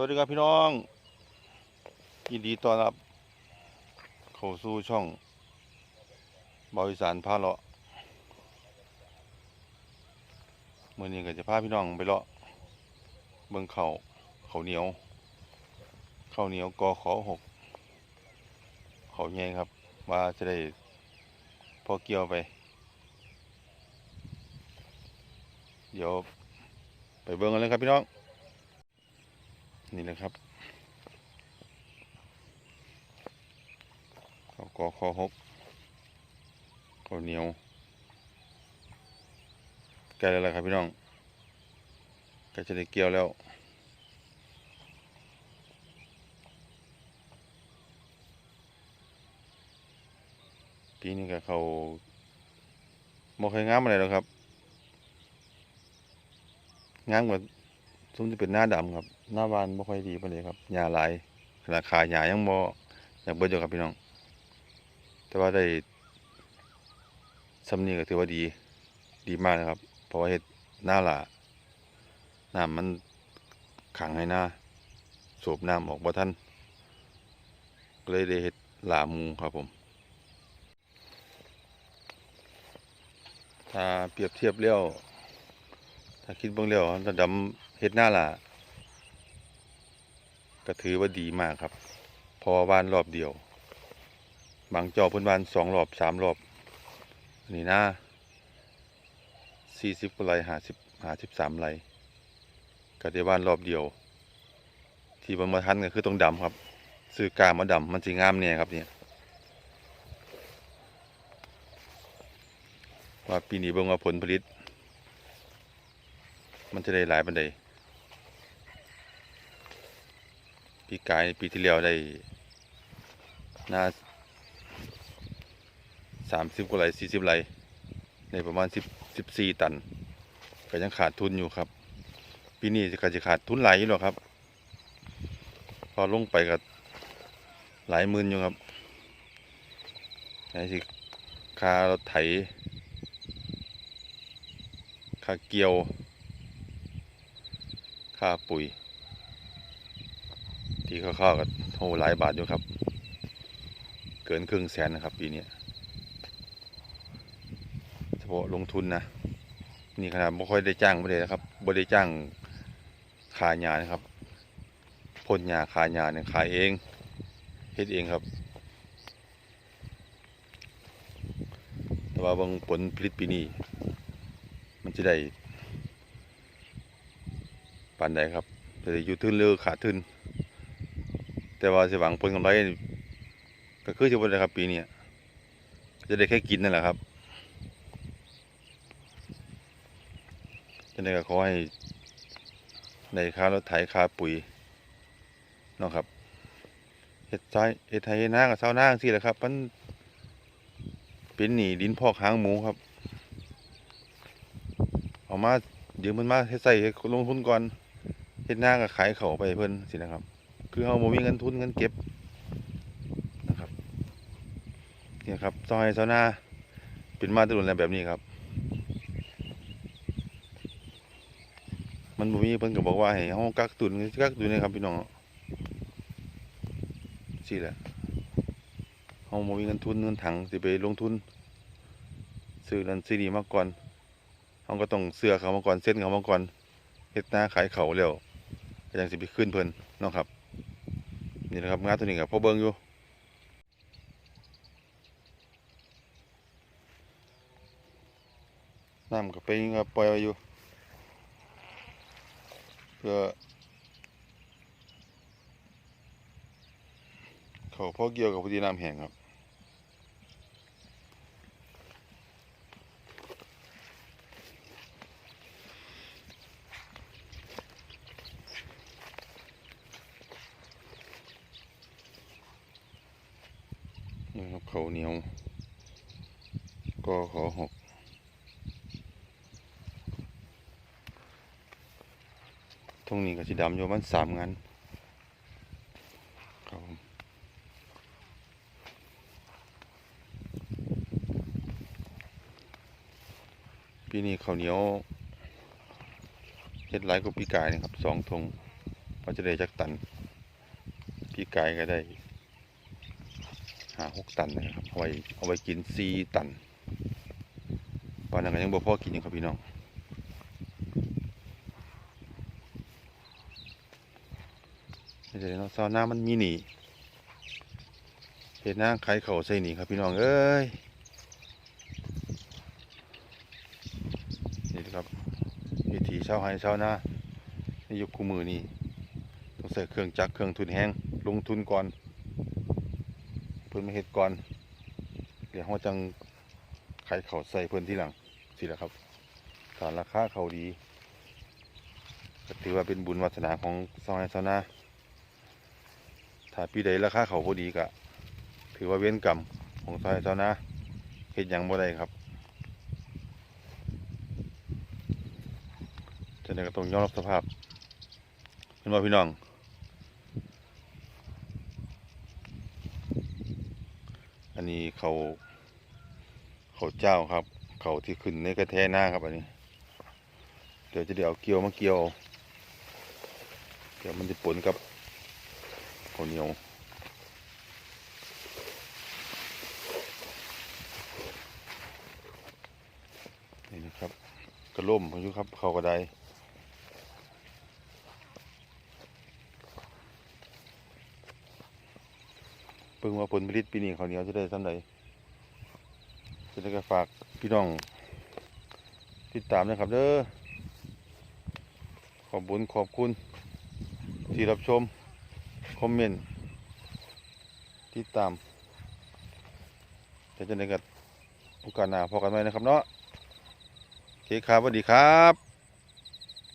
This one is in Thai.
วัสดีครับพี่น้องยินดีต้อนรับ เข้าสู่ช่องบริสานพาเลาะมื่อนี้ก็จะพาพี่น้องไปเลาะเบิ่งเขาเขาเหนียว เขาเหนียวกอขอหกเขาใหญ่ครับว่าจะได้พอเกี่ยวไป เดี๋ยวไปเบิ่งกันเลยครับพี่น้อง นี่แหละครับข้าวกอคอหกข้าวเหนียวใกล้แล้วล่ะครับพี่น้องใกล้จะได้เกี่ยวแล้วปีนี้ก็เขาบ่เคยงามอะไรหรอกครับงามกว่า ซุ้มที่เป็นหน้าดำครับ หน้าบานบ่ค่อยดีปานใดครับหญ้าหลายราคาหญ้ายังบ่อยากเบิดอยู่ครับพี่น้อง แต่ว่าได้สำนีก็ถือว่าดีดีมากนะครับ เพราะว่าเฮ็ดหน้าหลาน้ำมันขังให้หน้าสูบน้ำออกบ่ทันก็เลยได้เฮ็ดหลามูครับผมถ้าเปรียบเทียบแล้ว ถ้าคิดเบิ่งแล้วระดับเฮ็ดหน้าล่ะก็ถือว่าดีมากครับ พอวานรอบเดียว บางจอพิ่นวานสองรอบสามรอบ อันนี้น้าสี่สิบกว่าไรห้าสิบห้าสิบสามไรก็ได้วานรอบเดียว ที่บิ่งมาทันก็คือตรงดำครับ ซื้อกามาดำมันสิงามเนี่ยครับเนี่ยว่าปีนี้เบิ่งว่าผลผลิต มันจะได้หลายปันใดปีกายปีที่แล้วได้น่าสามสิบกว่าไรสี่สิบไรในประมาณสิบสิบสี่ตัน ก็ยังขาดทุนอยู่ครับ ปีนี้ก็จะขาดทุนหลายอยู่หรอครับ พอลงไปก็หลายหมื่นอยู่ครับไอ้สิค่ารถไถค่าเกี่ยว ค่าปุ๋ย ที่เข้าๆกับโหหลายบาทอยู่ครับ เกินครึ่งแสนนะครับปีนี้เฉพาะลงทุนนะนี่ขนาดไม่ค่อยได้จ้างไม่ได้นะครับไม่ได้จ้างขายยานะครับพ่นยาขายยาเนี่ยขายเองเฮ็ดเองครับ แต่ว่าบางผลผลิตปีนี้มันจะได้ ปานใดครับจะได้อยู่ทุนหรือขาดทุนแต่ว่าสิหวังผลกำไรก็คือจะว่าได้ครับปีนี้จะได้แค่กินนั่นแหละครับจะได้ก็ขอให้ในค่ารถไถค่าปุ๋ยนะครับเฮ็ดไายเฮ็ดไทยนากับเศร้านาสิแหละครับ มันเป็นหนีดินพอกหางหมูครับเอามายืมมันมาเฮ็ดใส่ลงทุนก่อน เฮ็ดหน้าก็ขายเขาไปเพิ่นสินะครับ คือเฮาบ่มีเงินทุนเงินเก็บนะครับเนี่ยครับซอยซาวนาเป็นมาตรุ่นแล้วแบบนี้ครับ มันบ่มีเพิ่นก็บอกว่าให้เฮากักตุนกักตุนนะครับพี่น้องสิแหละเฮาบ่มีเงินทุนเงินถังสิไปลงทุนซื้อนั่นซื้อนี่มาก่อนเขาก็ต้องเสื้อเขามาก่อนเส้นเขามาก่อนเฮ็ดหน้าขายเขาเร็ว ก็ยังสิไปขึ้นเพิ่นเนาะครับ นี่นะครับงานตัวนี้กับพ่อเบิ้งอยู่น้ำกับไปก็ปล่อยไว้อยู่ เพื่อเขาพ่อเกี่ยวกับพอดีน้ำแห้งครับ นี่ครับเขาเหนียวก็ขอหกตรงนี้ก็สีดำอยู่มันสามงานครับปีนี้ข้าเหนียวเฮ็ดหลกว่าปีกายนะครับสองทงก็จะได้จักตันพี่กายก็ได้ หาหกตันนะครับเอาไว้เอาไว้กินสี่ตันปานนั้นก็ยังบ่พอกินอยู่ครับพี่น้องไม่ใช่เนาซาวน้ามันมีหนีเห็นหน้าใครเขาใส่หนีครับพี่น้องเอ้ยนี่ครับวิธีชาวไร่ชาวนาในยุคคู่มือนี่ต้องใส่เครื่องจักรเครื่องทุนแห้งลงทุนก่อน พิ่นมาเฮ็ดก่อน เดี๋ยวเราจังขายเขาใส่เพิ่นที่หลังสิละครับถ้าราคาเขาดีก็ถือว่าเป็นบุญวาสนาของซอยซานาถ้าปีใดราคาเขาพอดีก็ถือว่าเว้นกรรมของซอยซานาเฮ็ดยังบ่ได้ครับจะได้ก็ต้องยอมรับสภาพเห็นบ่พี่น้อง นี้เขาเขาเจ้าครับ เขาที่ขึ้นในกระแทหน้าครับอันนี้ เดี๋ยวจะเดี๋ยวเอาเกลียวมาเกี่ยว เดี๋ยวมันจะปนกับข้าวเหนียวนี่นะครับกระล่มพายุครับเขากระได เพิ่งว่าผลผลิตปีนี้ข้าวเหนียวจะได้สำใดจะได้ก็ฝากพี่น้อง ติดตามนะครับเด้อขอบคุญขอบคุณ ที่รับชม คอมเมนต์ติดตามจะจะได้กับโอกาสหน้าพอกันไหมนะครับเนาะเคครับสวัสดีครับ